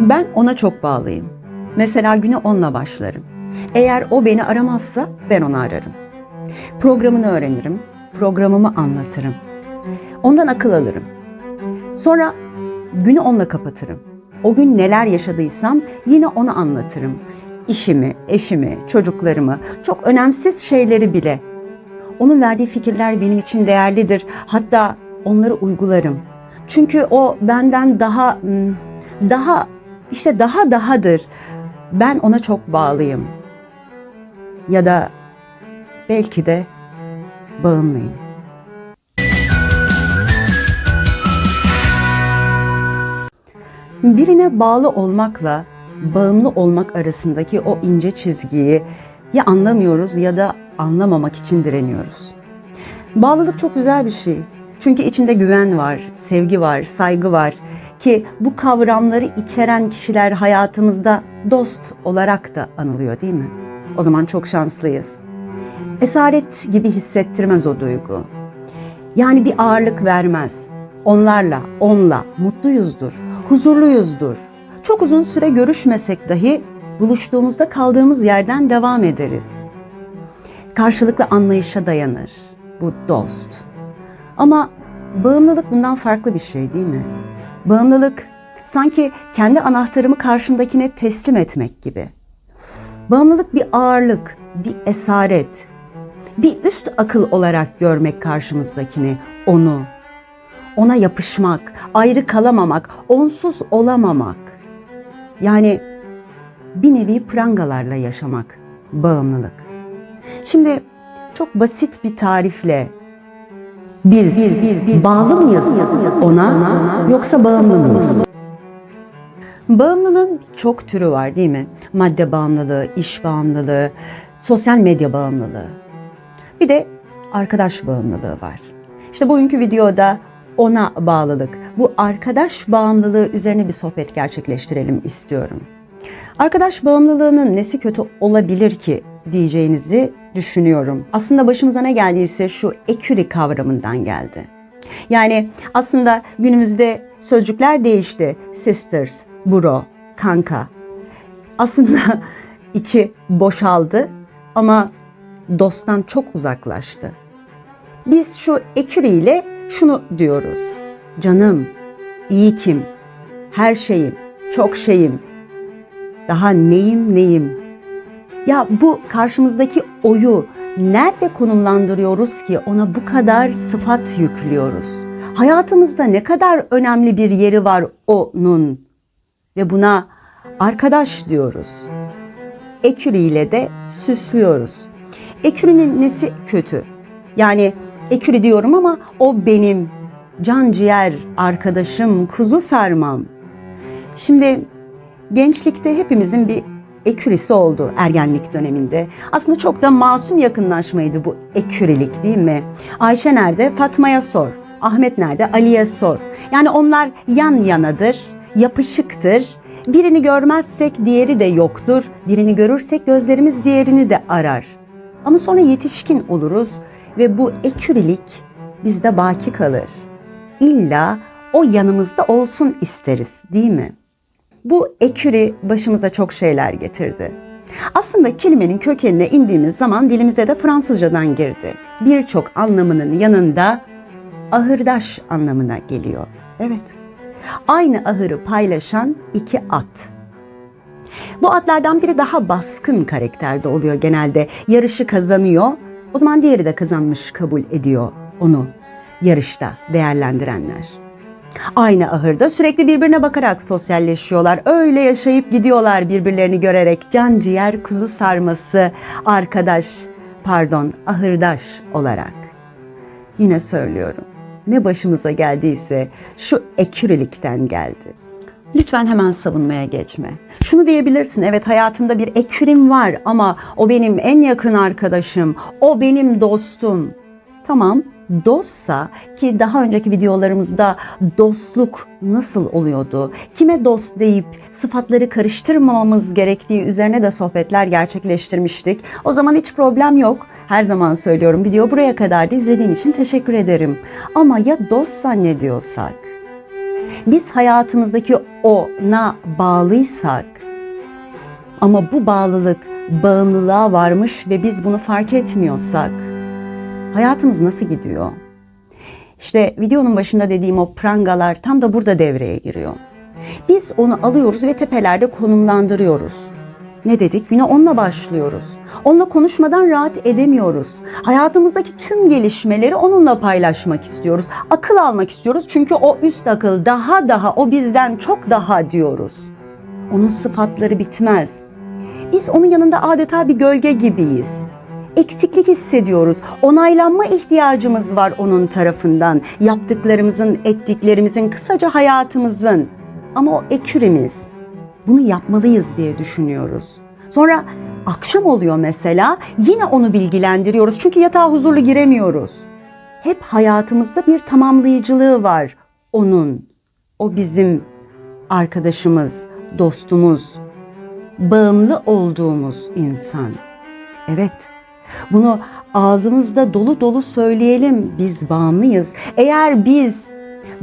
Ben ona çok bağlıyım. Mesela güne onunla başlarım. Eğer o beni aramazsa ben onu ararım. Programını öğrenirim, programımı anlatırım. Ondan akıl alırım. Sonra günü onunla kapatırım. O gün neler yaşadıysam yine onu anlatırım. İşimi, eşimi, çocuklarımı, çok önemsiz şeyleri bile. Onun verdiği fikirler benim için değerlidir. Hatta onları uygularım. Çünkü o benden daha hmm, daha işte daha dahadır. Ben ona çok bağlıyım. Ya da belki de bağımlıyım. Birine bağlı olmakla bağımlı olmak arasındaki o ince çizgiyi ya anlamıyoruz ya da anlamamak için direniyoruz. Bağlılık çok güzel bir şey. Çünkü içinde güven var, sevgi var, saygı var ki bu kavramları içeren kişiler hayatımızda dost olarak da anılıyor değil mi? O zaman çok şanslıyız. Esaret gibi hissettirmez o duygu. Yani bir ağırlık vermez. Onlarla, onla mutluyuzdur, huzurluyuzdur. Çok uzun süre görüşmesek dahi buluştuğumuzda kaldığımız yerden devam ederiz. Karşılıklı anlayışa dayanır. Bu dost. Ama bağımlılık bundan farklı bir şey değil mi? Bağımlılık sanki kendi anahtarımı karşımdakine teslim etmek gibi. Bağımlılık bir ağırlık, bir esaret, bir üst akıl olarak görmek karşımızdakini, onu. Ona yapışmak, ayrı kalamamak, onsuz olamamak. Yani bir nevi prangalarla yaşamak, bağımlılık. Şimdi çok basit bir tarifle biz, biz, bağlı mıyız ona, yoksa bağımlı mıyız? Bağımlılığın çok türü var değil mi? Madde bağımlılığı, iş bağımlılığı, sosyal medya bağımlılığı. Bir de arkadaş bağımlılığı var. İşte bugünkü videoda ona bağlılık, bu arkadaş bağımlılığı üzerine bir sohbet gerçekleştirelim istiyorum. Arkadaş bağımlılığının nesi kötü olabilir ki diyeceğinizi düşünüyorum. Aslında başımıza ne geldiyse şu eküri kavramından geldi. Yani aslında günümüzde sözcükler değişti. Sisters, bro, kanka. Aslında içi boşaldı ama dosttan çok uzaklaştı. Biz şu eküri ile şunu diyoruz. Canım, iyi kim, her şeyim, çok şeyim, daha neyim neyim. Ya bu karşımızdaki oyu nerede konumlandırıyoruz ki ona bu kadar sıfat yüklüyoruz? Hayatımızda ne kadar önemli bir yeri var onun ve buna arkadaş diyoruz. Ekürü ile de süslüyoruz. Ekürünün nesi kötü? Yani ekürü diyorum ama o benim can ciğer arkadaşım, kuzu sarmam. Şimdi gençlikte hepimizin bir ekürisi oldu ergenlik döneminde. Aslında çok da masum yakınlaşmaydı bu ekürilik değil mi? Ayşe nerede? Fatma'ya sor. Ahmet nerede? Ali'ye sor. Yani onlar yan yanadır, yapışıktır. Birini görmezsek diğeri de yoktur. Birini görürsek gözlerimiz diğerini de arar. Ama sonra yetişkin oluruz ve bu ekürilik bizde baki kalır. İlla o yanımızda olsun isteriz değil mi? Bu eküri başımıza çok şeyler getirdi. Aslında kelimenin kökenine indiğimiz zaman dilimize de Fransızcadan girdi. Birçok anlamının yanında ahırdaş anlamına geliyor. Evet. Aynı ahırı paylaşan iki at. Bu atlardan biri daha baskın karakterde oluyor genelde. Yarışı kazanıyor. O zaman diğeri de kazanmış kabul ediyor onu yarışta değerlendirenler. Aynı ahırda sürekli birbirine bakarak sosyalleşiyorlar. Öyle yaşayıp gidiyorlar birbirlerini görerek. Can ciğer kuzu sarması, arkadaş, pardon ahırdaş olarak. Yine söylüyorum. Ne başımıza geldiyse şu ekürilikten geldi. Lütfen hemen savunmaya geçme. Şunu diyebilirsin, evet hayatımda bir ekürim var ama o benim en yakın arkadaşım, o benim dostum. Tamam, dostsa ki daha önceki videolarımızda dostluk nasıl oluyordu? Kime dost deyip sıfatları karıştırmamamız gerektiği üzerine de sohbetler gerçekleştirmiştik. O zaman hiç problem yok. Her zaman söylüyorum video buraya kadar da izlediğin için teşekkür ederim. Ama ya dost zannediyorsak? Biz hayatımızdaki ona bağlıysak ama bu bağlılık bağımlılığa varmış ve biz bunu fark etmiyorsak hayatımız nasıl gidiyor? İşte videonun başında dediğim o prangalar tam da burada devreye giriyor. Biz onu alıyoruz ve tepelerde konumlandırıyoruz. Ne dedik? Güne onunla başlıyoruz. Onunla konuşmadan rahat edemiyoruz. Hayatımızdaki tüm gelişmeleri onunla paylaşmak istiyoruz. Akıl almak istiyoruz çünkü o üst akıl daha daha o bizden çok daha diyoruz. Onun sıfatları bitmez. Biz onun yanında adeta bir gölge gibiyiz. Eksiklik hissediyoruz. Onaylanma ihtiyacımız var onun tarafından. Yaptıklarımızın, ettiklerimizin, kısaca hayatımızın. Ama o ekürimiz. Bunu yapmalıyız diye düşünüyoruz. Sonra akşam oluyor mesela yine onu bilgilendiriyoruz. Çünkü yatağa huzurlu giremiyoruz. Hep hayatımızda bir tamamlayıcılığı var onun. O bizim arkadaşımız, dostumuz, bağımlı olduğumuz insan. Evet. Bunu ağzımızda dolu dolu söyleyelim. Biz bağımlıyız. Eğer biz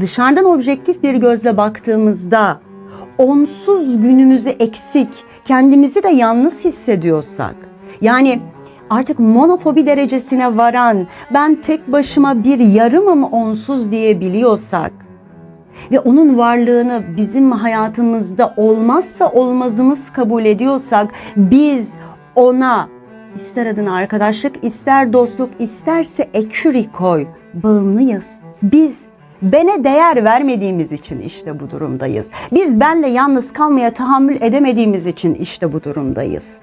dışarıdan objektif bir gözle baktığımızda onsuz günümüzü eksik, kendimizi de yalnız hissediyorsak, yani artık monofobi derecesine varan, ben tek başıma bir yarımım onsuz diyebiliyorsak ve onun varlığını bizim hayatımızda olmazsa olmazımız kabul ediyorsak, biz ona ister adına arkadaşlık, ister dostluk, isterse eküri koy, bağımlıyız. Biz bene değer vermediğimiz için işte bu durumdayız. Biz benle yalnız kalmaya tahammül edemediğimiz için işte bu durumdayız.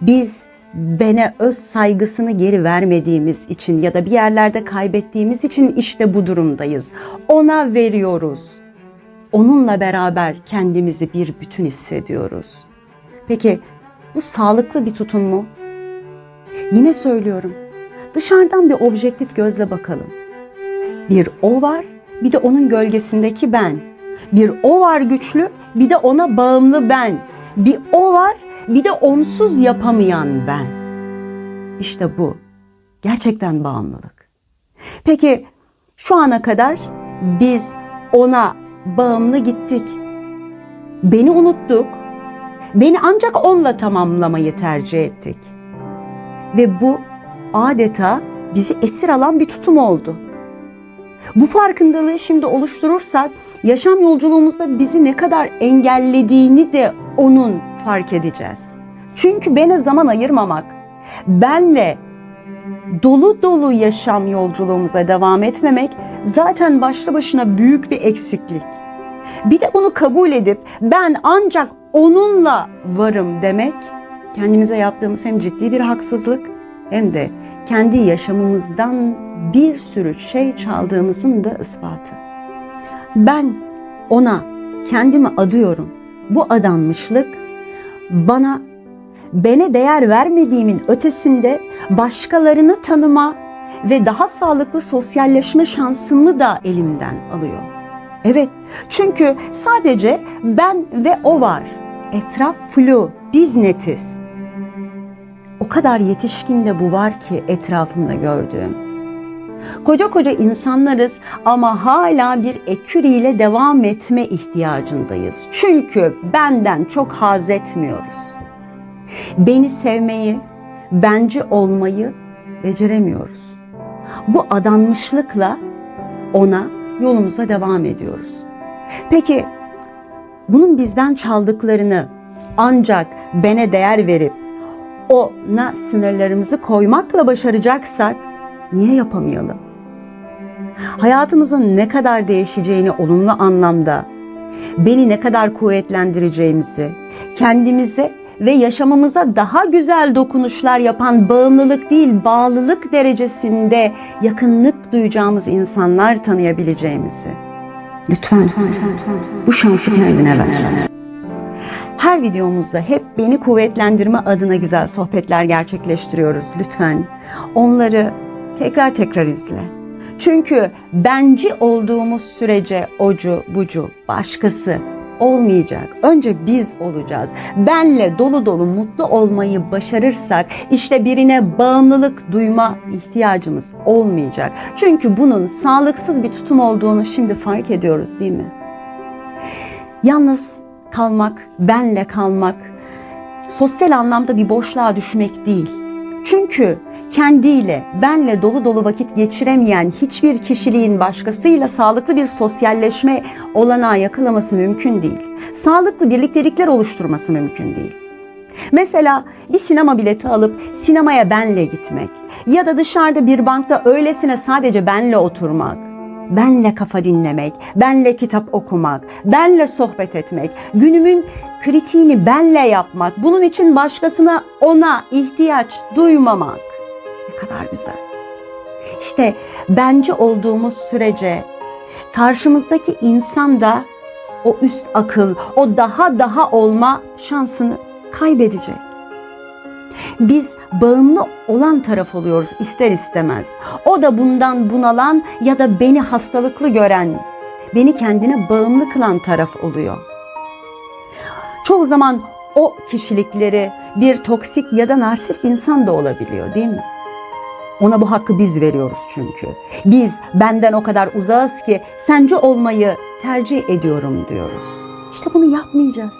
Biz bene öz saygısını geri vermediğimiz için ya da bir yerlerde kaybettiğimiz için işte bu durumdayız. Ona veriyoruz. Onunla beraber kendimizi bir bütün hissediyoruz. Peki bu sağlıklı bir tutum mu? Yine söylüyorum. Dışarıdan bir objektif gözle bakalım. Bir o var, bir de onun gölgesindeki ben. Bir o var güçlü, bir de ona bağımlı ben. Bir o var, bir de onsuz yapamayan ben. İşte bu. Gerçekten bağımlılık. Peki şu ana kadar biz ona bağımlı gittik. Beni unuttuk. Beni ancak onunla tamamlamayı tercih ettik. Ve bu adeta bizi esir alan bir tutum oldu. Bu farkındalığı şimdi oluşturursak yaşam yolculuğumuzda bizi ne kadar engellediğini de onun fark edeceğiz. Çünkü bana zaman ayırmamak, benle dolu dolu yaşam yolculuğumuza devam etmemek zaten başlı başına büyük bir eksiklik. Bir de bunu kabul edip ben ancak onunla varım demek kendimize yaptığımız hem ciddi bir haksızlık hem de kendi yaşamımızdan bir sürü şey çaldığımızın da ispatı. Ben ona kendimi adıyorum. Bu adanmışlık bana bene değer vermediğimin ötesinde başkalarını tanıma ve daha sağlıklı sosyalleşme şansımı da elimden alıyor. Evet, çünkü sadece ben ve o var. Etraf flu, biz netiz. O kadar yetişkin de bu var ki etrafımda gördüğüm. Koca koca insanlarız ama hala bir eküriyle devam etme ihtiyacındayız. Çünkü benden çok haz etmiyoruz. Beni sevmeyi, bence olmayı beceremiyoruz. Bu adanmışlıkla ona yolumuza devam ediyoruz. Peki bunun bizden çaldıklarını ancak bene değer verip ona sınırlarımızı koymakla başaracaksak niye yapamayalım? Hayatımızın ne kadar değişeceğini olumlu anlamda, beni ne kadar kuvvetlendireceğimizi, kendimize ve yaşamımıza daha güzel dokunuşlar yapan bağımlılık değil, bağlılık derecesinde yakınlık duyacağımız insanlar tanıyabileceğimizi. Lütfen, lütfen, lütfen bu şansı kendine ver. Her videomuzda hep beni kuvvetlendirme adına güzel sohbetler gerçekleştiriyoruz. Lütfen onları tekrar tekrar izle. Çünkü benci olduğumuz sürece ocu, bucu, başkası olmayacak. Önce biz olacağız. Benle dolu dolu mutlu olmayı başarırsak işte birine bağımlılık duyma ihtiyacımız olmayacak. Çünkü bunun sağlıksız bir tutum olduğunu şimdi fark ediyoruz değil mi? Yalnız kalmak, benle kalmak, sosyal anlamda bir boşluğa düşmek değil. Çünkü kendiyle, benle dolu dolu vakit geçiremeyen hiçbir kişiliğin başkasıyla sağlıklı bir sosyalleşme olanağı yakalaması mümkün değil. Sağlıklı birliktelikler oluşturması mümkün değil. Mesela bir sinema bileti alıp sinemaya benle gitmek ya da dışarıda bir bankta öylesine sadece benle oturmak, benle kafa dinlemek, benle kitap okumak, benle sohbet etmek, günümün kritiğini benle yapmak, bunun için başkasına ona ihtiyaç duymamak ne kadar güzel. İşte bence olduğumuz sürece karşımızdaki insan da o üst akıl, o daha daha olma şansını kaybedecek. Biz bağımlı olan taraf oluyoruz ister istemez. O da bundan bunalan ya da beni hastalıklı gören, beni kendine bağımlı kılan taraf oluyor. Çoğu zaman o kişilikleri bir toksik ya da narsist insan da olabiliyor değil mi? Ona bu hakkı biz veriyoruz çünkü. Biz benden o kadar uzağız ki sence olmayı tercih ediyorum diyoruz. İşte bunu yapmayacağız.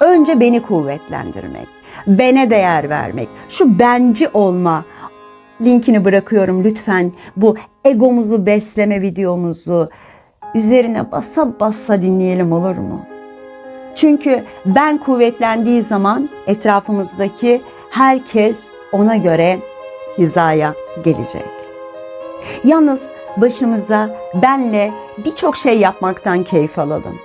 Önce beni kuvvetlendirmek, bene değer vermek, şu benci olma. Linkini bırakıyorum lütfen bu egomuzu besleme videomuzu üzerine basa basa dinleyelim olur mu? Çünkü ben kuvvetlendiği zaman etrafımızdaki herkes ona göre hizaya gelecek. Yalnız başımıza benle birçok şey yapmaktan keyif alalım.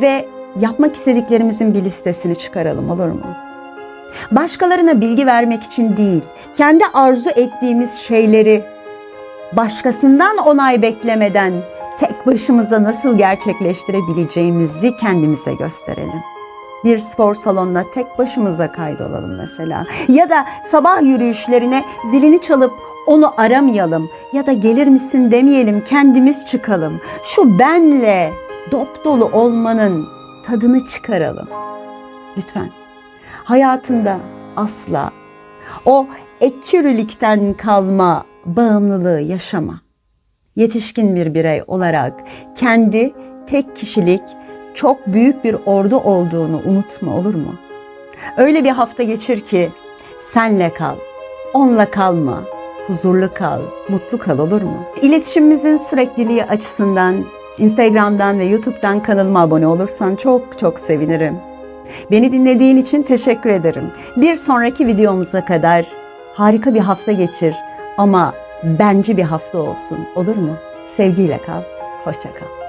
Ve yapmak istediklerimizin bir listesini çıkaralım olur mu? Başkalarına bilgi vermek için değil, kendi arzu ettiğimiz şeyleri başkasından onay beklemeden tek başımıza nasıl gerçekleştirebileceğimizi kendimize gösterelim. Bir spor salonuna tek başımıza kaydolalım mesela. Ya da sabah yürüyüşlerine zilini çalıp onu aramayalım ya da gelir misin demeyelim kendimiz çıkalım. Şu benle dop dolu olmanın tadını çıkaralım. Lütfen hayatında asla o ekürülikten kalma bağımlılığı yaşama. Yetişkin bir birey olarak kendi tek kişilik çok büyük bir ordu olduğunu unutma olur mu? Öyle bir hafta geçir ki senle kal, onla kalma, huzurlu kal, mutlu kal olur mu? İletişimimizin sürekliliği açısından Instagram'dan ve YouTube'dan kanalıma abone olursan çok çok sevinirim. Beni dinlediğin için teşekkür ederim. Bir sonraki videomuza kadar harika bir hafta geçir ama bence bir hafta olsun olur mu? Sevgiyle kal, hoşça kal.